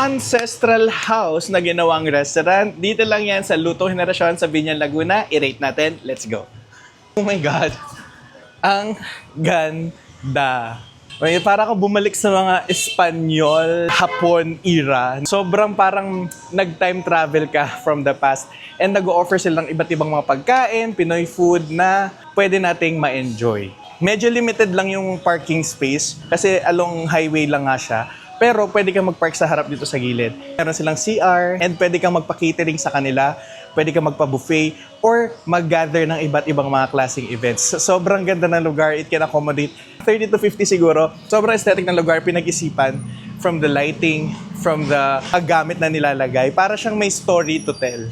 ancestral house na ginawang restaurant. Dito lang yan sa Lutong Henerasyon sa Binyan, Laguna. I-rate natin. Let's go. Oh my God. Ang ganda. May para ka bumalik sa mga Espanyol, Hapon era. Sobrang parang nag-time travel ka from the past. And nag-offer sila ng iba't ibang mga pagkain, Pinoy food na pwede nating ma-enjoy. Medyo limited lang yung parking space kasi along highway lang nga siya. Pero pwede kang mag-park sa harap dito sa gilid. Meron silang CR and pwede kang magpa-catering sa kanila. Pwede kang magpa-buffet or mag-gather ng iba't ibang mga klaseng events. So, sobrang ganda ng lugar. It can accommodate 30 to 50 siguro. Sobrang aesthetic ng lugar. Pinag-isipan from the lighting, from the ah, gamit na nilalagay. Para siyang may story to tell.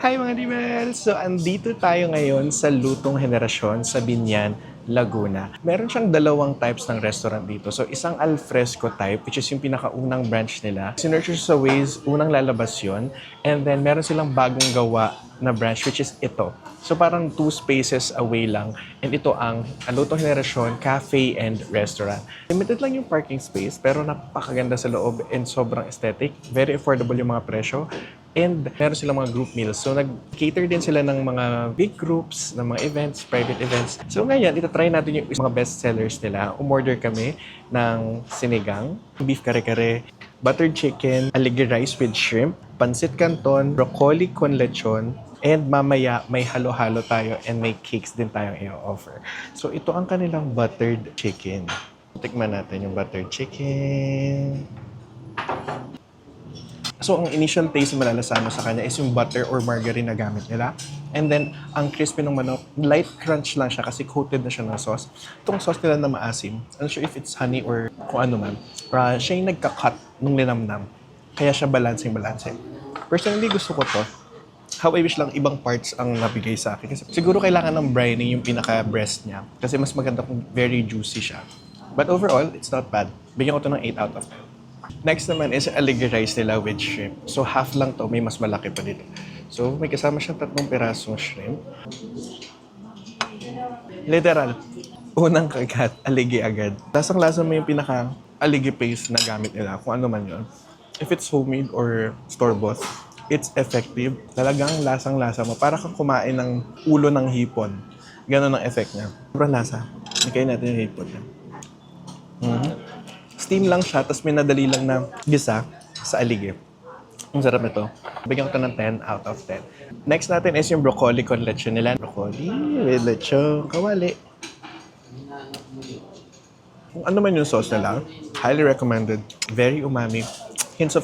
Hi mga Dimels! So, andito tayo ngayon sa Lutong Henerasyon sa Binyan, Laguna. Meron siyang dalawang types ng restaurant dito. So, isang alfresco type, which is yung pinakaunang branch nila. Sinerch sa Waze, unang lalabas yon And then, meron silang bagong gawa na branch, which is ito. So, parang two spaces away lang. And ito ang Lutong Henerasyon Cafe and Restaurant. Limited lang yung parking space, pero napakaganda sa loob and sobrang aesthetic. Very affordable yung mga presyo. And meron silang mga group meals. So, nag-cater din sila ng mga big groups, ng mga events, private events. So, ngayon, itatry natin yung mga best sellers nila. Umorder kami ng sinigang, beef kare-kare, buttered chicken, aligi rice with shrimp, pansit canton, broccoli con lechon, and mamaya may halo-halo tayo and may cakes din tayong i-offer. So, ito ang kanilang buttered chicken. Tikman natin yung buttered chicken. So, ang initial taste na malalasano sa kanya is yung butter or margarine na gamit nila. And then, ang crispy ng manok, light crunch lang siya kasi coated na siya ng sauce. Itong sauce nila na maasim, I'm sure if it's honey or kung ano man, uh, siya yung nagka-cut nung linamnam. Kaya siya balancing-balancing. Personally, gusto ko to. How I wish lang ibang parts ang nabigay sa akin. Kasi siguro kailangan ng briny yung pinaka-breast niya. Kasi mas maganda kung very juicy siya. But overall, it's not bad. Bigyan ko to ng 8 out of 10. Next naman is aligi rice nila with shrimp. So half lang to, may mas malaki pa dito. So may kasama siyang tatlong pirasong shrimp. Literal, unang kagat, aligi agad. Lasang-lasa mo yung pinaka aligi paste na gamit nila, kung ano man yun. If it's homemade or store-bought, it's effective. Talagang lasang-lasa mo. Para kang kumain ng ulo ng hipon. Ganon ang effect niya. Sobrang lasa. Ikain natin yung hipon niya. Mhm. Steam lang siya, tapos may nadali lang na gisa sa aligi. Ang sarap nito. Bigyan ko ito ng 10 out of 10. Next natin is yung broccoli con lechon nila. Broccoli with lechon, kawali. Kung ano man yung sauce nila, highly recommended. Very umami. Hints of